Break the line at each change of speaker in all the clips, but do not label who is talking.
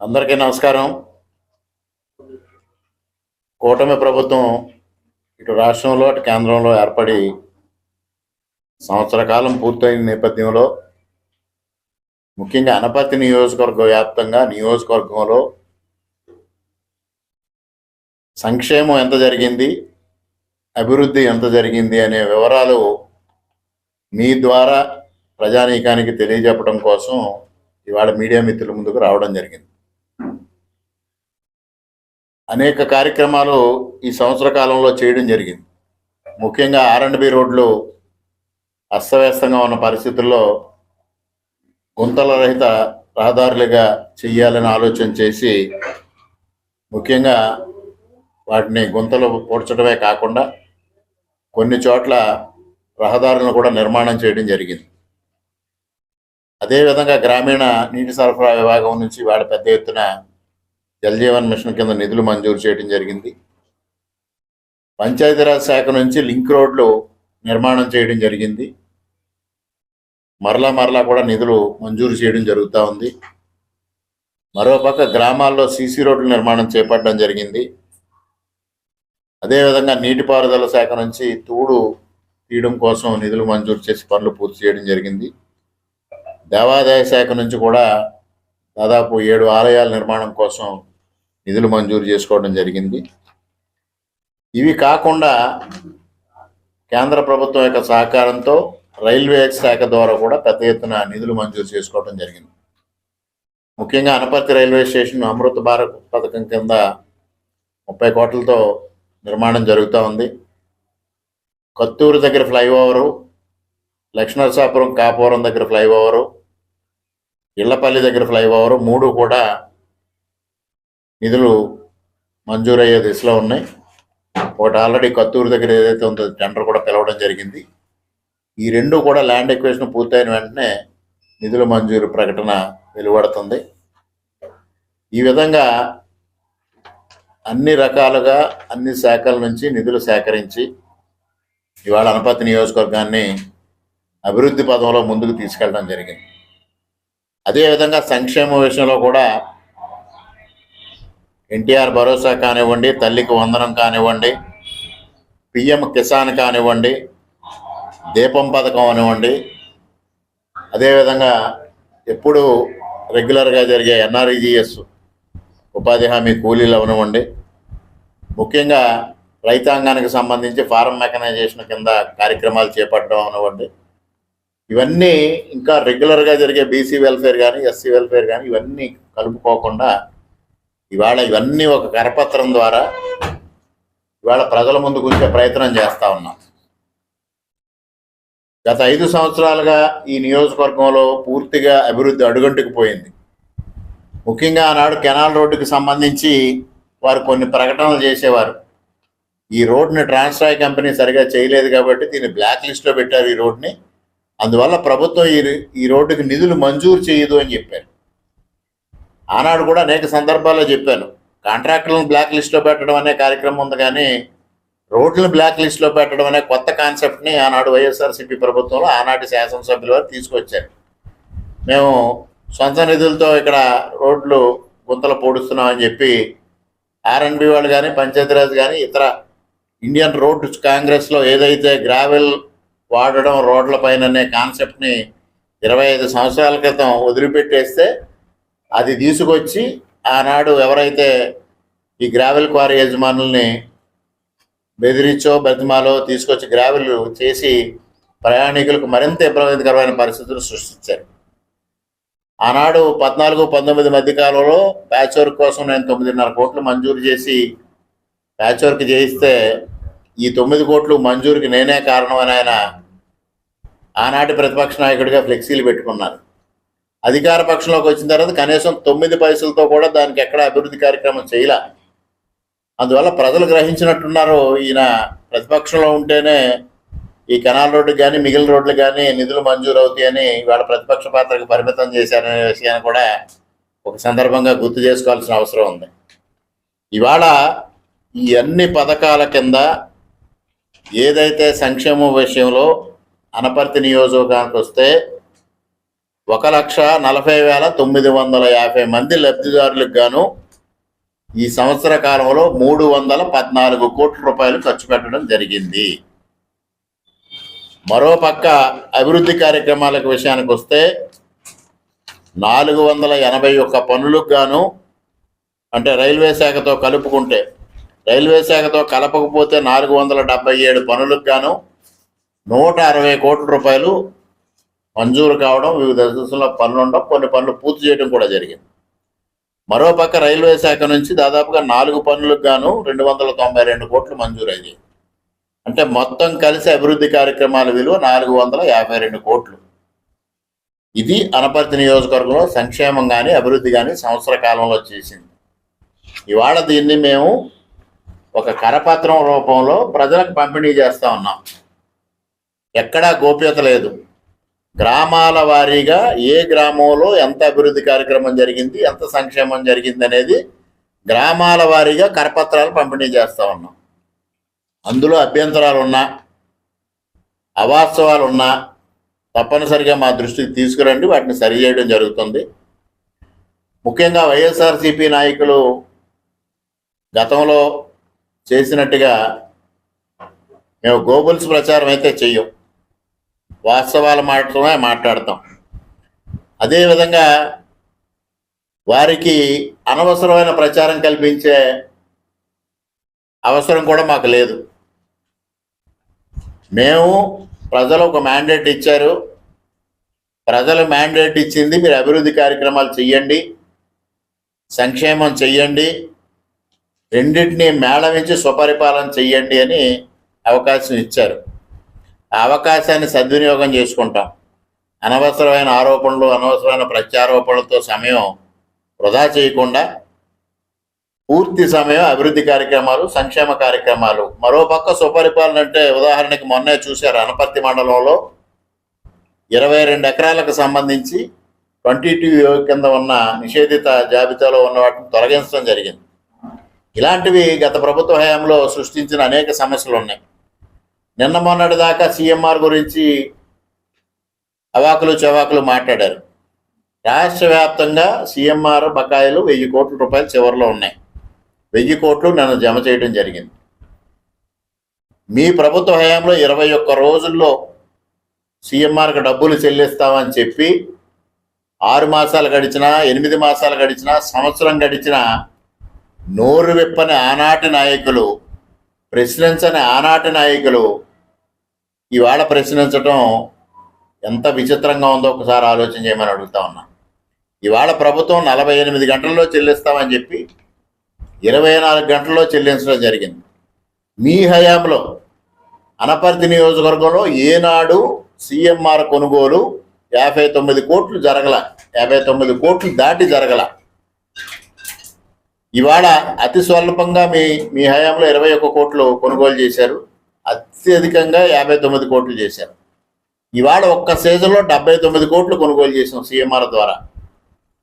అందరికీ నమస్కారం. కూటమి ప్రభుత్వం ఇటు రాష్ట్రంలో అటు కేంద్రంలో ఏర్పడి సంవత్సర కాలం పూర్తయిన నేపథ్యంలో ముఖ్యంగా అనపర్తి నియోజకవర్గ వ్యాప్తంగా నియోజకవర్గంలో సంక్షేమం ఎంత జరిగింది అభివృద్ధి ఎంత జరిగింది అనే వివరాలు మీ ద్వారా ప్రజానీకానికి తెలియజెప్పడం కోసం ఇవాళ మీడియా మిత్రుల ముందుకు రావడం జరిగింది. అనేక కార్యక్రమాలు ఈ సంవత్సర కాలంలో చేయడం జరిగింది. ముఖ్యంగా ఆర్ అండ్ బి రోడ్లు అస్తవ్యస్తంగా ఉన్న పరిస్థితుల్లో గుంతల రహిత రహదారులుగా చెయ్యాలని ఆలోచన చేసి ముఖ్యంగా వాటిని గుంతలు పూడ్చడమే కాకుండా కొన్ని చోట్ల రహదారులను కూడా నిర్మాణం చేయడం జరిగింది. అదేవిధంగా గ్రామీణ నీటి సరఫరా విభాగం నుంచి వాళ్ళ పెద్ద ఎత్తున జలజీవన్ మిషన్ కింద నిధులు మంజూరు చేయడం జరిగింది. పంచాయతీరాజ్ శాఖ నుంచి లింక్ రోడ్లు నిర్మాణం చేయడం జరిగింది. మరలా మరలా కూడా నిధులు మంజూరు చేయడం జరుగుతూ ఉంది. మరోపక్క గ్రామాల్లో సీసీ రోడ్ల నిర్మాణం చేపట్టడం జరిగింది. అదేవిధంగా నీటిపారుదల శాఖ నుంచి తూడు తీయడం కోసం నిధులు మంజూరు చేసి పనులు పూర్తి చేయడం జరిగింది. దేవాదాయ శాఖ నుంచి కూడా దాదాపు ఏడు ఆలయాల నిర్మాణం కోసం నిధులు మంజూరు చేసుకోవడం జరిగింది. ఇవి కాకుండా కేంద్ర ప్రభుత్వం యొక్క సహకారంతో రైల్వే శాఖ ద్వారా కూడా పెద్ద ఎత్తున నిధులు మంజూరు చేసుకోవడం జరిగింది. ముఖ్యంగా అనపర్తి రైల్వే స్టేషన్ అమృత భారత్ పథకం కింద ముప్పై కోట్లతో నిర్మాణం జరుగుతూ ఉంది. కత్తూరు దగ్గర ఫ్లైఓవరు లక్ష్మణసాపురం కాపురం దగ్గర ఫ్లైఓవరు ఇళ్ళపల్లి దగ్గర ఫ్లైఓవరు మూడు కూడా నిధులు మంజూరయ్యే దిశలో ఉన్నాయి. ఒకటి ఆల్రెడీ కత్తూరు దగ్గర ఏదైతే ఉందో టెండర్ కూడా పిలవడం జరిగింది. ఈ రెండు కూడా ల్యాండ్ ఎక్వేషన్ పూర్తయిన వెంటనే నిధుల మంజూరు ప్రకటన వెలువడుతుంది. ఈ విధంగా అన్ని రకాలుగా అన్ని శాఖల నుంచి నిధులు సేకరించి ఇవాళ అనపతి నియోజకవర్గాన్ని అభివృద్ధి పదంలో ముందుకు తీసుకెళ్ళడం జరిగింది. అదేవిధంగా సంక్షేమ విషయంలో కూడా ఎన్టీఆర్ భరోసా కానివ్వండి తల్లికి వందనం కానివ్వండి పిఎం కిసాన్ కానివ్వండి దీపం పథకం అనివ్వండి అదేవిధంగా ఎప్పుడు రెగ్యులర్గా జరిగే ఎన్ఆర్ఈజిఎస్ ఉపాధి హామీ కూలీలు అవనివ్వండి. ముఖ్యంగా రైతాంగానికి సంబంధించి ఫారం మెకనైజేషన్ కింద కార్యక్రమాలు చేపట్టడం అవనివ్వండి. ఇవన్నీ ఇంకా రెగ్యులర్గా జరిగే బీసీ వెల్ఫేర్ కానీ ఎస్సీ వెల్ఫేర్ కానీ ఇవన్నీ కలుపుకోకుండా ఇవాళ ఇవన్నీ ఒక కరపత్రం ద్వారా ఇవాళ ప్రజల ముందుకు ఉంచే ప్రయత్నం చేస్తా ఉన్నాం. గత ఐదు సంవత్సరాలుగా ఈ నియోజకవర్గంలో పూర్తిగా అభివృద్ధి అడుగంటుకుపోయింది ముఖ్యంగా ఆనాడు కెనాల్ రోడ్డుకి సంబంధించి వారు కొన్ని ప్రకటనలు చేసేవారు. ఈ రోడ్ని ట్రాన్స్ట్రాయ్ కంపెనీ సరిగా చేయలేదు కాబట్టి దీన్ని బ్లాక్ లిస్ట్లో పెట్టారు ఈ రోడ్ని అందువల్ల ప్రభుత్వం ఈ ఈ రోడ్డుకి నిధులు మంజూరు చేయదు అని చెప్పారు. ఆనాడు కూడా అనేక సందర్భాల్లో చెప్పాను. కాంట్రాక్టులను బ్లాక్ లిస్ట్లో పెట్టడం అనే కార్యక్రమం ఉంది కానీ రోడ్లను బ్లాక్ లిస్ట్లో పెట్టడం అనే కొత్త కాన్సెప్ట్ని ఆనాడు వైఎస్ఆర్సీపీ ప్రభుత్వంలో ఆనాటి శాసనసభ్యుల వారు తీసుకొచ్చారు. మేము సొంత నిధులతో ఇక్కడ రోడ్లు గుంతలు పొడుస్తున్నామని చెప్పి ఆర్ఎన్బి వాళ్ళు కానీ పంచాయతీరాజ్ కానీ ఇతర ఇండియన్ రోడ్ కాంగ్రెస్లో ఏదైతే గ్రావెల్ వాడడం రోడ్ల పైన కాన్సెప్ట్ని ఇరవై ఐదు సంవత్సరాల క్రితం వదిలిపెట్టేస్తే అది తీసుకొచ్చి ఆనాడు ఎవరైతే ఈ గ్రావెల్ క్వారీ యజమానుల్ని బెదిరించో బతిమాలో తీసుకొచ్చి గ్రావెల్ చేసి ప్రయాణికులకు మరింత ఇబ్బందికరమైన పరిస్థితులు సృష్టించారు. ఆనాడు పద్నాలుగు పంతొమ్మిది మధ్య కాలంలో ప్యాచ్ వర్క్ కోసం నేను తొమ్మిదిన్నర కోట్లు మంజూరు చేసి ప్యాచ్ వర్క్ చేయిస్తే ఈ తొమ్మిది కోట్లు మంజూరుకి నేనే కారణం అని ఆయన ఆనాటి ప్రతిపక్ష నాయకుడిగా ఫ్లెక్సీలు పెట్టుకున్నారు. అధికార పక్షంలోకి వచ్చిన తర్వాత కనీసం తొమ్మిది పైసలతో కూడా దానికి ఎక్కడ అభివృద్ధి కార్యక్రమం చేయలే. అందువల్ల ప్రజలు గ్రహించినట్టున్నారు ఈయన ప్రతిపక్షంలో ఉంటేనే ఈ కెనాల్ రోడ్డు కానీ మిగిలిన రోడ్లు కానీ నిధులు మంజూరు అవుతాయని ఇవాళ ప్రతిపక్ష పాత్రకు పరిమితం చేశారనే విషయాన్ని కూడా ఒక సందర్భంగా గుర్తు చేసుకోవాల్సిన అవసరం ఉంది. ఇవాళ ఈ అన్ని పథకాల కింద ఏదైతే సంక్షేమ విషయంలో అనపర్తి నియోజకవర్గానికి వస్తే ఒక లక్ష నలభై వేల తొమ్మిది వందల యాభై మంది లబ్ధిదారులకు గాను ఈ సంవత్సర కాలంలో మూడు వందల పద్నాలుగు కోట్ల రూపాయలు ఖర్చు పెట్టడం జరిగింది. మరోపక్క అభివృద్ధి కార్యక్రమాలకు విషయానికి వస్తే నాలుగు వందల ఎనభై ఒక్క పనులకు గాను అంటే రైల్వే శాఖతో కలుపుకుంటే రైల్వే శాఖతో కలపకపోతే నాలుగు వందల డెబ్బై ఏడు పనులకు గాను నూట అరవై కోట్ల రూపాయలు మంజూరు కావడం వివిధ దశలో పనులు ఉండడం కొన్ని పనులు పూర్తి చేయడం కూడా జరిగింది. మరోపక్క రైల్వే శాఖ నుంచి దాదాపుగా నాలుగు పనులకు గాను రెండు వందల తొంభై రెండు కోట్లు మంజూరైంది. అంటే మొత్తం కలిసి అభివృద్ధి కార్యక్రమాల విలువ నాలుగు వందల యాభై రెండు కోట్లు. ఇది అనపర్తి నియోజకవర్గంలో సంక్షేమం కానీ అభివృద్ధి కానీ సంవత్సర కాలంలో చేసింది. ఇవాళ దీన్ని మేము ఒక కరపత్రం రూపంలో ప్రజలకు పంపిణీ చేస్తూ ఉన్నాం. ఎక్కడా గోప్యత లేదు. గ్రామాల వారీగా ఏ గ్రామంలో ఎంత అభివృద్ధి కార్యక్రమం జరిగింది ఎంత సంక్షేమం జరిగింది అనేది గ్రామాల వారీగా కరపత్రాలు పంపిణీ చేస్తూ ఉన్నాం. అందులో అభ్యంతరాలు ఉన్నా అవాస్తవాలు ఉన్నా తప్పనిసరిగా మా దృష్టికి తీసుకురండి వాటిని సరిచేయడం జరుగుతుంది. ముఖ్యంగా వైఎస్ఆర్సీపీ నాయకులు గతంలో చేసినట్టుగా మేము గోబుల్స్ ప్రచారం అయితే చెయ్యం. వాస్తవాలు మాత్రమే మాట్లాడతాం. అదేవిధంగా వారికి అనవసరమైన ప్రచారం కల్పించే అవసరం కూడా మాకు లేదు. మేము ప్రజలు ఒక మ్యాండేట్ ఇచ్చారు. ప్రజలు మ్యాండేట్ ఇచ్చింది మీరు అభివృద్ధి కార్యక్రమాలు చెయ్యండి సంక్షేమం చెయ్యండి రెండింటినీ మేళవించి స్వపరిపాలన చెయ్యండి అని అవకాశం ఇచ్చారు. అవకాశాన్ని సద్వినియోగం చేసుకుంటాం. అనవసరమైన ఆరోపణలు అనవసరమైన ప్రత్యారోపణలతో సమయం వృధా చేయకుండా పూర్తి సమయం అభివృద్ధి కార్యక్రమాలు సంక్షేమ కార్యక్రమాలు. మరోపక్క సుపరిపాలన అంటే ఉదాహరణకి మొన్నే చూశారు అనపర్తి మండలంలో ఇరవై రెండు ఎకరాలకు సంబంధించి ట్వంటీ టూ కింద ఉన్న నిషేధిత జాబితాలో ఉన్న వాటిని తొలగించడం జరిగింది. ఇలాంటివి గత ప్రభుత్వ హయాంలో సృష్టించిన అనేక సమస్యలు ఉన్నాయి. నిన్న మొన్నటి దాకా సీఎంఆర్ గురించి అవాకులు చవాకులు మాట్లాడారు. రాష్ట్ర వ్యాప్తంగా సీఎంఆర్ బకాయిలు వెయ్యి కోట్ల రూపాయలు చివరిలో ఉన్నాయి. వెయ్యి కోట్లు నన్ను జమ చేయడం జరిగింది. మీ ప్రభుత్వ హయాంలో ఇరవై ఒక్క రోజుల్లో సీఎంఆర్కి డబ్బులు చెల్లిస్తామని చెప్పి ఆరు మాసాలు గడిచినా ఎనిమిది మాసాలు గడిచినా సంవత్సరం గడిచినా నోరు విప్పని ఆనాటి నాయకులు ప్రశ్నించని ఆనాటి నాయకులు ఇవాళ ప్రశ్నించటం ఎంత విచిత్రంగా ఉందో ఒకసారి ఆలోచన చేయమని అడుగుతా ఉన్నా. ఇవాళ ప్రభుత్వం నలభై ఎనిమిది గంటల్లో చెల్లిస్తామని చెప్పి ఇరవై నాలుగు గంటల్లో చెల్లించడం జరిగింది. మీ హయాంలో అనపర్తి నియోజకవర్గంలో ఏనాడు సిఎంఆర్ కొనుగోలు యాభై తొమ్మిది కోట్లు జరగల యాభై తొమ్మిది కోట్లు దాటి జరగల. ఇవాళ అతి స్వల్పంగా మీ మీ హయాంలో ఇరవై ఒక్క కోట్లు కొనుగోలు చేశారు. అత్యధికంగా యాభై తొమ్మిది కోట్లు చేశారు. ఇవాళ ఒక్క సీజన్లో డెబ్బై తొమ్మిది కోట్లు కొనుగోలు చేసాం సీఎంఆర్ ద్వారా.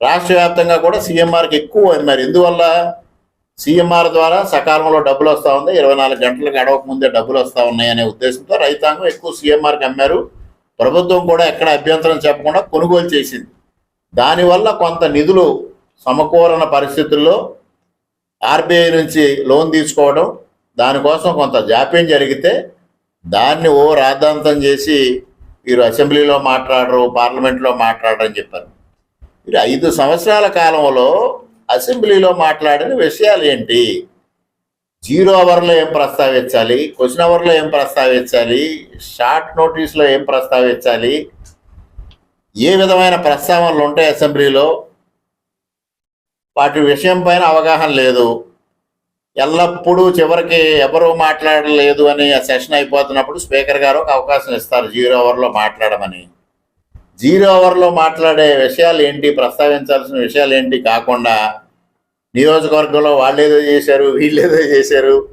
రాష్ట్ర వ్యాప్తంగా కూడా సీఎంఆర్కి ఎక్కువ అమ్మారు మరి ఎందువల్ల? సీఎంఆర్ ద్వారా సకాలంలో డబ్బులు వస్తూ ఉంది ఇరవై నాలుగు గంటలకు గడవక ముందే డబ్బులు వస్తూ ఉన్నాయి అనే ఉద్దేశంతో రైతాంగం ఎక్కువ సీఎంఆర్కి అమ్మారు. ప్రభుత్వం కూడా ఎక్కడ అభ్యంతరం చెప్పకుండా కొనుగోలు చేసింది. దానివల్ల కొంత నిధులు సమకూరణ పరిస్థితుల్లో ఆర్బీఐ నుంచి లోన్ తీసుకోవడం దానికోసం కొంత జాప్యం జరిగితే దాన్ని ఓ రాద్ధాంతం చేసి వీరు అసెంబ్లీలో మాట్లాడరు పార్లమెంట్లో మాట్లాడరు అని చెప్పారు. మీరు ఐదు సంవత్సరాల కాలంలో అసెంబ్లీలో మాట్లాడిన విషయాలు ఏంటి? జీరో అవర్లో ఏం ప్రస్తావించాలి? క్వశ్చన్ అవర్లో ఏం ప్రస్తావించాలి? షార్ట్ నోటీస్లో ఏం ప్రస్తావించాలి? ఏ విధమైన ప్రస్తావనలు ఉంటాయి అసెంబ్లీలో? వాటి విషయం పైన అవగాహన లేదు. ఎల్లప్పుడూ చివరికి ఎవరు మాట్లాడలేదు అని ఆ సెషన్ అయిపోతున్నప్పుడు స్పీకర్ గారు ఒక అవకాశం ఇస్తారు జీరో అవర్లో మాట్లాడమని. జీరో అవర్లో మాట్లాడే విషయాలు ఏంటి ప్రస్తావించాల్సిన విషయాలు ఏంటి కాకుండా నియోజకవర్గంలో వాళ్ళు ఏదో చేశారు వీళ్ళు ఏదో చేశారు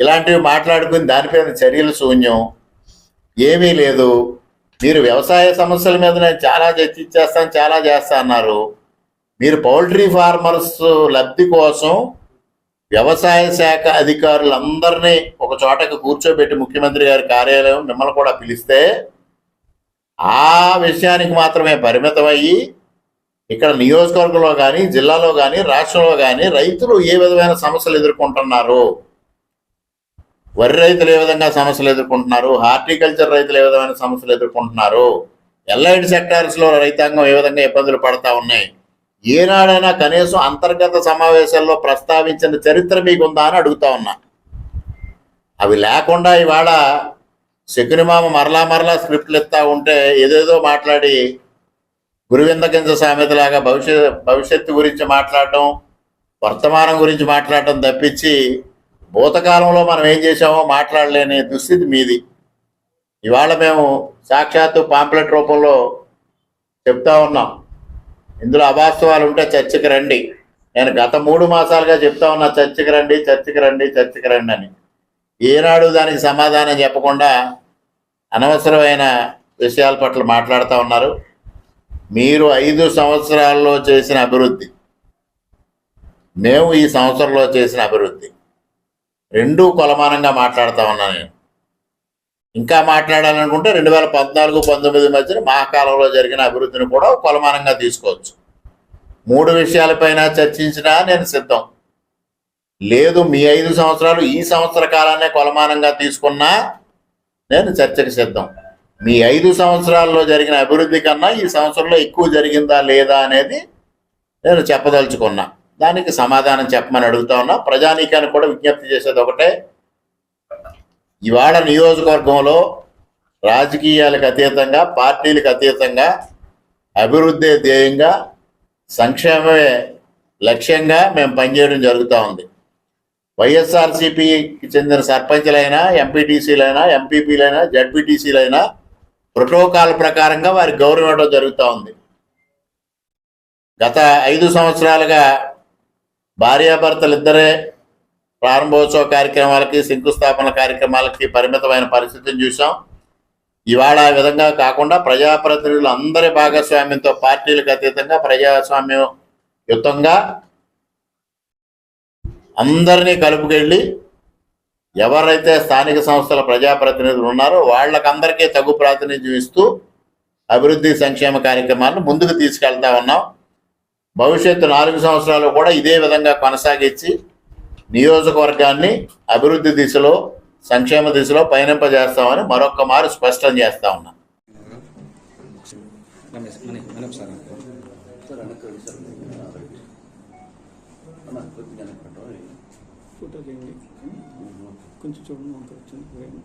ఇలాంటివి మాట్లాడుకుని దానిపైన చర్యలు శూన్యం ఏమీ లేదు. మీరు వ్యవసాయ సమస్యల మీద నేను చాలా చర్చించేస్తాను చాలా చేస్తా అన్నారు. మీరు పౌల్ట్రీ ఫార్మర్స్ లబ్ధి కోసం వ్యవసాయ శాఖ అధికారులందరినీ ఒక చోటకు కూర్చోబెట్టి ముఖ్యమంత్రి గారి కార్యాలయం మిమ్మల్ని కూడా పిలిస్తే ఆ విషయానికి మాత్రమే పరిమితం అయ్యి ఇక్కడ నియోజకవర్గంలో కానీ జిల్లాలో కానీ రాష్ట్రంలో కానీ రైతులు ఏ విధమైన సమస్యలు ఎదుర్కొంటున్నారు? వరి రైతులు ఏ విధంగా సమస్యలు ఎదుర్కొంటున్నారు? హార్టికల్చర్ రైతులు ఏ విధమైన సమస్యలు ఎదుర్కొంటున్నారు? ఎల్ఐడి సెక్టార్స్లో రైతాంగం ఏ విధంగా ఇబ్బందులు పడతా ఉన్నాయి? ఏనాడైనా కనీసం అంతర్గత సమావేశాల్లో ప్రస్తావించిన చరిత్ర మీకుందా అని అడుగుతా ఉన్నా. అవి లేకుండా ఇవాళ శకునిమామ మరలా మరలా స్క్రిప్ట్లు ఇస్తా ఉంటే ఏదేదో మాట్లాడి గురువింద కింద సామెతలాగా భవిష్యత్ భవిష్యత్తు గురించి మాట్లాడటం వర్తమానం గురించి మాట్లాడటం తప్పించి భూతకాలంలో మనం ఏం చేసామో మాట్లాడలేని దుస్థితి మీది. ఇవాళ మేము సాక్షాత్తు పాంప్లెట్ రూపంలో చెప్తా ఉన్నాం. ఇందులో అవాస్తవాలు ఉంటే చర్చకి రండి. నేను గత మూడు మాసాలుగా చెప్తా ఉన్నా చర్చకి రండి చర్చకి రండి చర్చకి రండి అని. ఏనాడు దానికి సమాధానం చెప్పకుండా అనవసరమైన విషయాల పట్ల మాట్లాడుతూ ఉన్నారు. మీరు ఐదు సంవత్సరాల్లో చేసిన అభివృద్ధి మేము ఈ సంవత్సరంలో చేసిన అభివృద్ధి రెండూ కొలమానంగా మాట్లాడుతూ ఉన్నా నేను. ఇంకా మాట్లాడాలనుకుంటే రెండు వేల పద్నాలుగు పంతొమ్మిది మధ్యన మహాకాలంలో జరిగిన అభివృద్ధిని కూడా కొలమానంగా తీసుకోవచ్చు. మూడు విషయాలపైన చర్చించినా నేను సిద్ధం. లేదు మీ ఐదు సంవత్సరాలు ఈ సంవత్సర కాలాన్ని కొలమానంగా తీసుకున్నా నేను చర్చకు సిద్ధం. మీ ఐదు సంవత్సరాల్లో జరిగిన అభివృద్ధి కన్నా ఈ సంవత్సరంలో ఎక్కువ జరిగిందా లేదా అనేది నేను చెప్పదలుచుకున్నా. దానికి సమాధానం చెప్పమని అడుగుతా ఉన్నా. ప్రజానీకాన్ని కూడా విజ్ఞప్తి చేసేది ఒకటే. ఇవాళ నియోజకవర్గంలో రాజకీయాలకు అతీతంగా పార్టీలకు అతీతంగా అభివృద్ధి ధ్యేయంగా సంక్షేమమే లక్ష్యంగా మేము పనిచేయడం జరుగుతూ ఉంది. వైఎస్ఆర్సీపీకి చెందిన సర్పంచ్లైనా ఎంపీటీసీలైనా ఎంపీపీలైనా జడ్పీటీసీలైనా ప్రోటోకాల్ ప్రకారంగా వారి గౌరవం ఇవ్వడం జరుగుతూ ఉంది. గత ఐదు సంవత్సరాలుగా భార్యాభర్తలు ఇద్దరే ప్రారంభోత్సవ కార్యక్రమాలకి శంకుస్థాపన కార్యక్రమాలకి పరిమితమైన పరిస్థితిని చూసాం ఇవాళ ఆ విధంగా కాకుండా ప్రజాప్రతినిధులు అందరి భాగస్వామ్యంతో పార్టీలకు అతీతంగా ప్రజాస్వామ్యం యుతంగా అందరినీ కలుపుకెళ్ళి ఎవరైతే స్థానిక సంస్థల ప్రజాప్రతినిధులు ఉన్నారో వాళ్ళకందరికీ తగు ప్రాతినిధ్యం ఇస్తూ అభివృద్ధి సంక్షేమ కార్యక్రమాలను ముందుకు తీసుకెళ్తా ఉన్నాం. భవిష్యత్తు నాలుగు సంవత్సరాలు కూడా ఇదే విధంగా కొనసాగించి నియోజకవర్గాన్ని అభివృద్ధి దిశలో సంక్షేమ దిశలో పయనింపజేస్తామని మరొక్క మారు స్పష్టం చేస్తా ఉన్నాం.
కొంచెం చూడండి